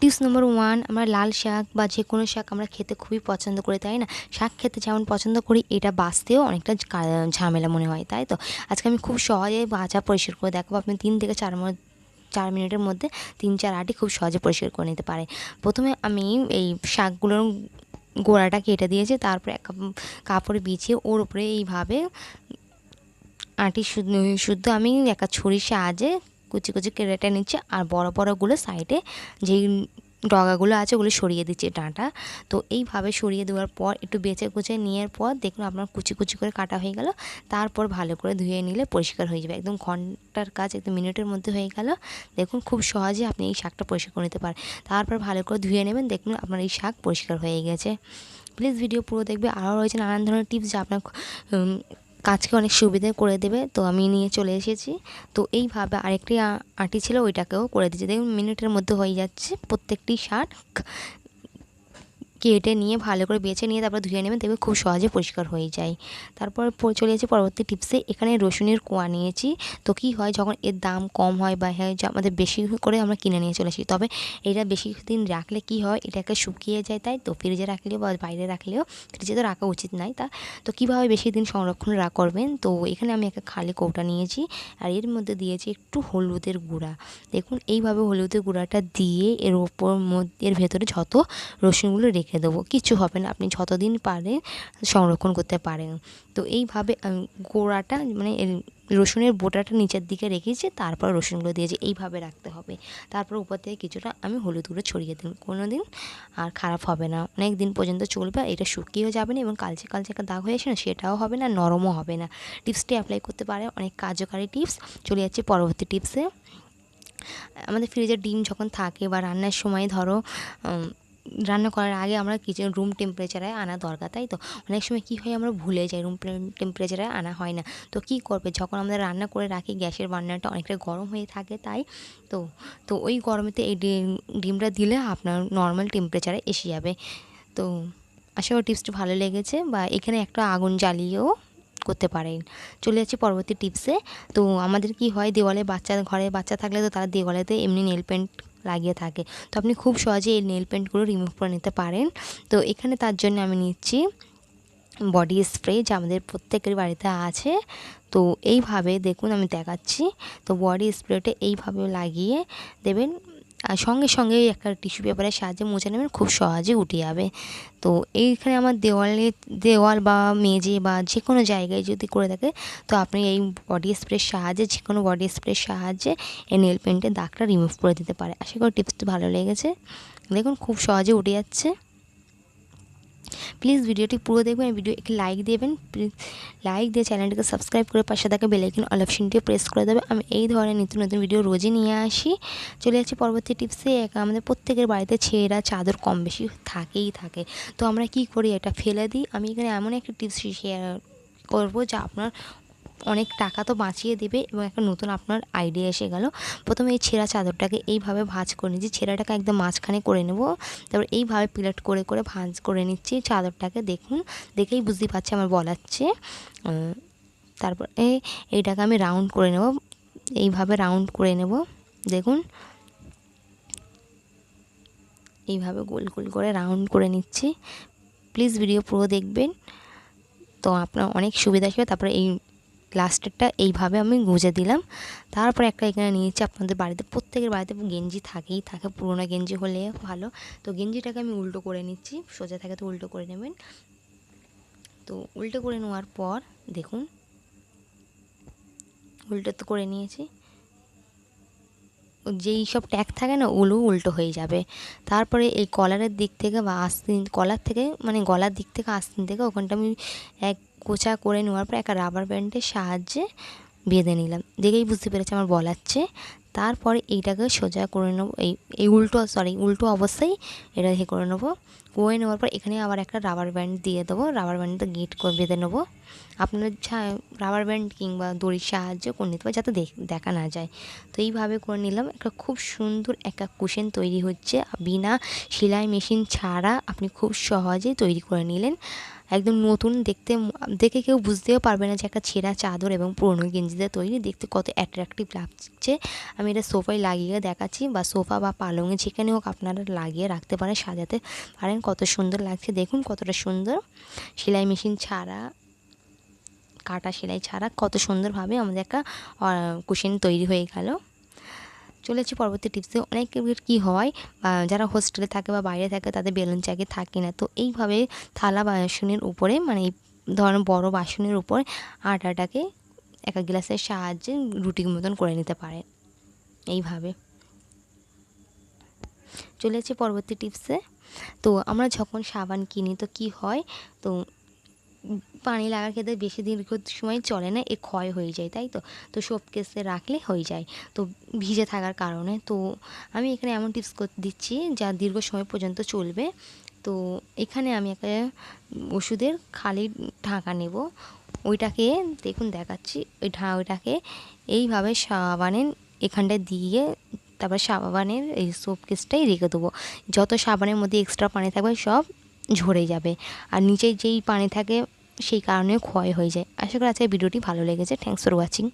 Tips নম্বর one আমরা লাল শাক বা যে কোনো শাক আমরা খেতে খুবই পছন্দ করি, তাই না? শাক খেতে যেমন পছন্দ করি, এটা বাঁচতেও অনেকটা ঝামেলা মনে হয়, তাই তো? আজকে আমি খুব সহজে বাঁচা পরিষ্কার করে দেখাবো। আপনি তিন থেকে চার ম- চার মিনিটের মধ্যে তিন চার আটি খুব সহজে পরিষ্কার করে নিতে পারে প্রথমে আমি এই শাকগুলোর গোড়াটা কেটে দিয়েছি, তারপরে এক কাপ- কাপড় বিছিয়ে ওর উপরে এইভাবে আটি শুদ্ধ আমি একটা ছুরির সাহায্যে কুচি কুচি কেটে নিচ্ছে। আর বড় বড়গুলো সাইডে যেই ডগাগুলো আছে ওগুলো সরিয়ে দিচ্ছে ডাঁটা। তো এইভাবে সরিয়ে দেওয়ার পর একটু বেঁচে কুচে নেওয়ার পর দেখুন আপনার কুচি কুচি করে কাটা হয়ে গেল। তারপর ভালো করে ধুয়ে নিলে পরিষ্কার হয়ে যাবে। একদম ঘণ্টার কাজ একদম মিনিটের মধ্যে হয়ে গেল। দেখুন খুব সহজে আপনি এই শাকটা পরিষ্কার করে নিতে পারেন। তারপর ভালো করে ধুয়ে নেবেন। দেখুন আপনার এই শাক পরিষ্কার হয়ে গেছে। প্লিজ ভিডিও পুরো দেখবে। আরও রয়েছে নানান ধরনের টিপস যা আপনার কাজকে অনেক সুবিধে করে দেবে, তো আমি নিয়ে চলে এসেছি। তো এইভাবে আরেকটি আটি ছিল, ওইটাকেও করে দিচ্ছি দেখুন, মিনিটের মধ্যে হয়ে যাচ্ছে প্রত্যেকটি শাক কেটে নিয়ে ভালো করে বেছে নিয়ে তারপর ধুয়ে নেবেন দেখবে খুব সহজে পরিষ্কার হয়ে যায়। তারপর চলে যাচ্ছি পরবর্তী টিপসে, এখানে রসুনের কোয়া নিয়েছি। তো কি হয়, যখন এর দাম কম হয় বা হয় আমাদের বেশি করে আমরা কিনে নিয়ে চলে আসি, তবে এটা বেশি দিন রাখলে কি হয় এটাকে শুকিয়ে যায় তাই, তো ফ্রিজে রাখলেও বা বাইরে রাখলেও ফ্রিজে তো রাখা উচিত নয় তা। তো কীভাবে বেশি দিন সংরক্ষণ রা, করবেন? তো এখানে আমি একটা খালি কৌটা নিয়েছি আর এর মধ্যে দিয়েছি একটু হলুদের গুঁড়া। দেখুন, এইভাবে হলুদের গুঁড়াটা দিয়ে এর ওপর এর ভেতরে যত রসুনগুলো রেখে দেবো। কিছু হবে না, আপনি যতদিন পারেন সংরক্ষণ করতে পারেন। তো এইভাবে গোড়াটা মানে রসুনের বোটাটা নিচের দিকে রেখেছি, তারপর রসুনগুলো দিয়েছি এইভাবে রাখতে হবে। তারপর উপর থেকে কিছুটা আমি হলুদ গুঁড়ো ছড়িয়ে দিন কোনো দিন আর খারাপ হবে না। অনেক দিন পর্যন্ত চলবে, এটা শুকিয়েও যাবে না এবং কালচে কালচে একটা দাগ হয়ে আসে না, সেটাও হবে না, নরমও হবে না। টিপসটি অ্যাপ্লাই করতে পারে, অনেক কার্যকারী টিপস। চলে যাচ্ছে পরবর্তী টিপসে। আমাদের ফ্রিজে ডিম যখন থাকে বা রান্নার সময় ধরো রান্না করার আগে আমরা কিচেন রুম টেম্পারেচারে আনা দরকার, তাই তো? অনেক সময় কী হয় আমরা ভুলে যাই, রুম টেম্পারেচারে আনা হয় না। তো কী করবে? যখন আমরা রান্না করে রাখি, গ্যাসের বার্নারটা অনেকটা গরম হয়ে থাকে, তাই তো? তো ওই গরমেতে এই ডিম, ডিমটা দিলে আপনার নর্মাল টেম্পারেচারে এসে যাবে। তো আশা করি টিপসটি ভালো লেগেছে বা এখানে একটা আগুন জ্বালিয়েও করতে পারেন। চলে যাচ্ছি পরবর্তী টিপসে তো আমাদের কি হয়, দেওয়ালে বাচ্চা, ঘরে বাচ্চা থাকলে তো তারা দেওয়ালেতে এমনি নেল পেন্ট লাগিয়ে থাকে। তো আপনি খুব সহজে এই নেল পেন্টগুলো রিমুভ করে নিতে পারেন। তো এখানে তার জন্য আমি নিচ্ছি বডি স্প্রে যা আমাদের প্রত্যেকের বাড়িতে আছে। তো এইভাবে দেখুন আমি দেখাচ্ছি। তো বডি স্প্রেটা এইভাবে লাগিয়ে দেবেন। আর সঙ্গে সঙ্গে একটা টিস্যু পেপারের সাহায্যে মুছে নেবেন, খুব সহজে উঠে যাবে। তো এইখানে আমার দেওয়ালে, দেওয়াল বা মেঝে বা যে কোনো জায়গায় যদি করে থাকে, তো আপনি এই বডি স্প্রের সাহায্যে যে কোনো বডি স্প্রের সাহায্যে এই নেল পেন্টের দাগটা রিমুভ করে দিতে পারে। আশা করি টিপসটি ভালো লেগেছে। দেখুন, খুব সহজে উঠে যাচ্ছে। প্লিজ ভিডিওটি পুরো দেখবেন ভিডিও একটি লাইক দেবেন। লাইক দিয়ে চ্যানেলটিকে সাবস্ক্রাইব করে পাশে থাকা বেলাইকিন অল অপশনটিও প্রেস করে দেবে। আমি এই ধরনের নিত্য নতুন ভিডিও রোজই নিয়ে আসি। চলে যাচ্ছি পরবর্তী টিপসে আমাদের প্রত্যেকের বাড়িতে ছেঁড়া চাদর কম বেশি থাকেই থাকে। তো আমরা কি করি? এটা ফেলে দিই। আমি এখানে এমন একটা টিপস শেয়ার করব যা আপনার অনেক টাকা তো বাঁচিয়ে দেবে এবং একটা নতুন আপনার আইডিয়া এসে গেল। প্রথমে এই ছেঁড়া চাদরটাকে এইভাবে ভাঁজ করে নিচ্ছি। ছেঁড়াটাকে একদম মাঝখানে করে নেব। তারপর এইভাবে প্লেট করে করে ভাঁজ করে নিচ্ছি চাদরটাকে। দেখুন, দেখেই বুঝতেই পারছি আমার বলাচ্ছে তারপর এই এইটাকে আমি রাউন্ড করে নেব। এইভাবে রাউন্ড করে নেব। দেখুন, এইভাবে গোল গোল করে রাউন্ড করে নিচ্ছি। প্লিজ ভিডিও পুরো দেখবেন। তো আপনার অনেক সুবিধা আসবে। তারপরে এই লাস্টেরটা এইভাবে আমি গুঁজে দিলাম। তারপর একটা এখানে নিয়েছি আপনাদের বাড়িতে। প্রত্যেকের বাড়িতে গেঞ্জি থাকেই, থাকে পুরোনো গেঞ্জি হলে ভালো। তো গেঞ্জিটাকে আমি উল্টো করে নিচ্ছি, সোজা থাকে তো উল্টো করে নেবেন। তো উল্টো করে নেওয়ার পর দেখুন, উল্টো তো করে নিয়েছি। যেই সব ট্যাগ থাকে না, ওগুলো উল্টো হয়ে যাবে। তারপরে এই কলারের দিক থেকে বা আস্তিন, কলার থেকে মানে গলার দিক থেকে আস্তিন থেকে ওখানটা আমি এক কোচা করে নেওয়ার পর একটা রাবার ব্যান্ডের সাহায্যে বেঁধে নিলাম। দেখেই বুঝতে পেরেছি আমার বলাচ্ছে তারপরে এইটাকে সোজা করে নেব, এই এই উল্টো সরি উল্টো অবস্থায় এটা হে করে নেব। করে নেওয়ার পর এখানে আবার একটা রাবার ব্যান্ড দিয়ে দেবো রাবার ব্যান্ডটা গিট বেঁধে নেব। আপনার রাবার ব্যান্ড কিংবা দড়ির সাহায্য করে নিতে পারে যাতে দেখ- দেখা না যায়। তো এইভাবে করে নিলাম, একটা খুব সুন্দর একটা কুশন তৈরি হচ্ছে। বিনা সেলাই মেশিন ছাড়া আপনি খুব সহজেই তৈরি করে নিলেন। একদম নতুন, দেখতে, দেখে কেউ বুঝতেও পারবে না যে একটা ছেঁড়া চাদর এবং পুরনো গেঞ্জিতে তৈরি। দেখতে কত অ্যাট্রাকটিভ লাগছে। আমি এটা সোফায় লাগিয়ে দেখাচ্ছি বা সোফা বা পালঙে যেখানে হোক আপনারা লাগিয়ে রাখতে পারেন, সাজাতে পারেন। কত সুন্দর লাগছে। দেখুন কতটা সুন্দর। সেলাই মেশিন ছাড়া, কাটা সেলাই ছাড়া কত সুন্দরভাবে আমাদের একটা কুশন তৈরি হয়ে গেল। চলেছি পরবর্তী টিপসে অনেক কী হয় যারা হোস্টেলে থাকে বা বাইরে থাকে তাদের বেলুন চাকে থাকে না। তো এইভাবে থালা বাসনের উপরে মানে এই ধরনের বড় বাসনের উপর আটাটাকে এক গ্লাসের সাহায্যে রুটির মতন করে নিতে পারেন। এইভাবে। চলে চলেছে পরবর্তী টিপসে তো আমরা যখন সাবান কিনি তো কি হয়? তো পানি লাগার ক্ষেত্রে বেশি দীর্ঘ সময় চলে না, এ ক্ষয় হয়ে যায়, তাই তো? তো সোপ কেসে রাখলে হয়ে যায়। তো ভিজে থাকার কারণে। তো আমি এখানে এমন টিপস দিচ্ছি যা দীর্ঘ সময় পর্যন্ত চলবে। তো এখানে আমি একটা ওষুধের খালি ঢাকা নেব। ওইটাকে দেখুন দেখাচ্ছি। ওই ঢা, ওইটাকে এইভাবে সাবানের এখানটায় দিয়ে তারপর সাবানের এই সোপ কেসটাই রেখে দেবো। যত সাবানের মধ্যে এক্সট্রা পানি থাকবে সব ঝরে যাবে। আর নিচে যেই পানি থাকে সেই কারণে ক্ষয় হয়ে যায়। আশা করি আজকে ভিডিওটি ভালো লেগেছে। Thanks for watching